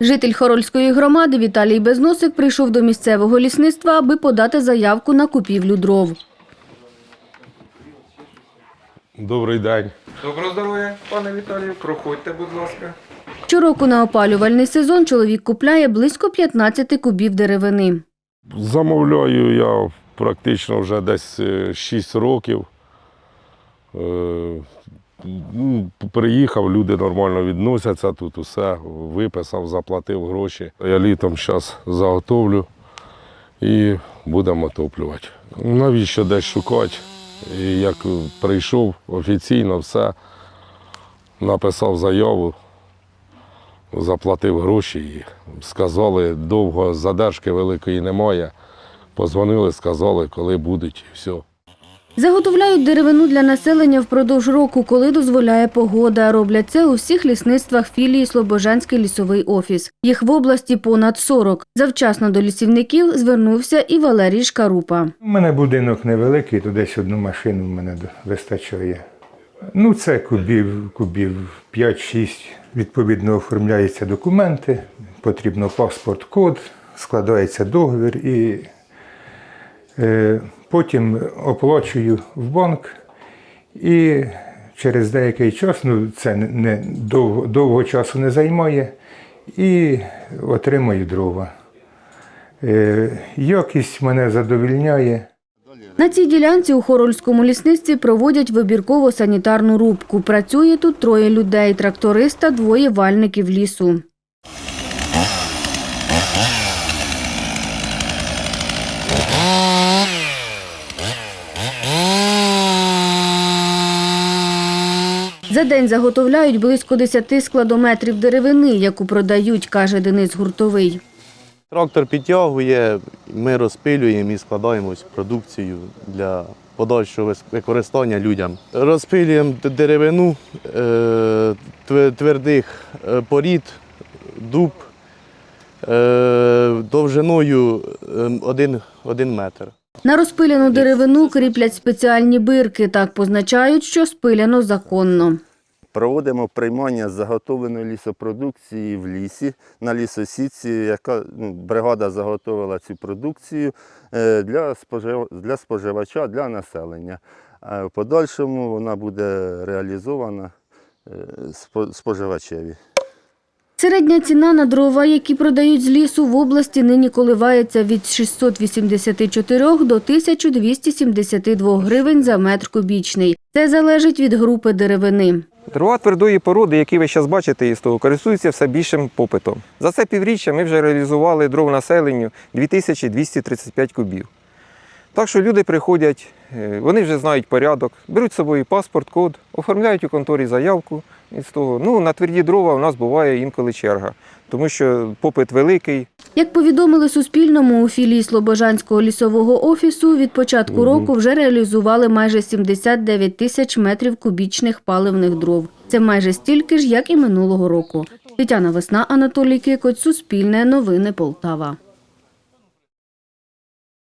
Житель Хорольської громади Віталій Безносик прийшов до місцевого лісництва, аби подати заявку на купівлю дров. Добрий день. Доброго здоров'я, пане Віталію. Проходьте, будь ласка. Щороку на опалювальний сезон чоловік купляє близько 15 кубів деревини. Замовляю я практично вже десь 6 років. Ну, Приїхав, люди нормально відносяться, тут усе виписав, заплатив гроші. Я літом зараз заготовлю і будемо отоплювати. Навіщо десь шукати? І як прийшов офіційно, все, написав заяву, заплатив гроші і сказали, довго задержки великої немає. Позвонили, сказали, коли будуть, і все. Заготовляють деревину для населення впродовж року, коли дозволяє погода. Роблять це у всіх лісництвах філії Слобожанський лісовий офіс. Їх в області понад 40. Завчасно до лісівників звернувся і Валерій Шкарупа. У мене будинок невеликий, то десь одну машину в мене вистачає. Ну, це кубів, кубів 5-6. Відповідно, оформляються документи, потрібно паспорт, код, складається договір і потім оплачую в банк. І через деякий час, ну це не довго, довго часу не займає, і отримую дрова. Е, Якість мене задовільняє. На цій ділянці у Хорольському лісництві проводять вибірково санітарну рубку. Працює тут троє людей – тракториста, двоє вальників лісу. За день заготовляють близько 10 складометрів деревини, яку продають, каже Денис Гуртовий. Трактор підтягує, ми розпилюємо і складаємо продукцію для подальшого використання людям. Розпилюємо деревину е, твердих е, порід, дуб е, довжиною е, один, один метр. На розпиляну деревину кріплять спеціальні бирки. Так позначають, що спиляно законно. Проводимо приймання заготовленої лісопродукції в лісі на лісосітці, яка ну, бригада заготовила цю продукцію е, для, для споживача, для населення. В подальшому вона буде реалізована е, споживачеві. Середня ціна на дрова, які продають з лісу в області, нині коливається від 684 до 1272 гривень за метр кубічний. Це залежить від групи деревини. Дрова твердої породи, які ви зараз бачите із того, користуються все більшим попитом. За це півріччя ми вже реалізували дров населенню 2235 кубів. Так що люди приходять, е, вони вже знають порядок, беруть з собою паспорт, код, оформляють у конторі заявку. І з того. Ну, на тверді дрова у нас буває інколи черга, тому що попит великий, Як повідомили Суспільному, у філії Слобожанського лісового офісу від початку року вже реалізували майже 79 тисяч метрів кубічних паливних дров. Це майже стільки ж, як і минулого року. Тетяна Весна, Анатолій Кикоць, Суспільне, Новини Полтава.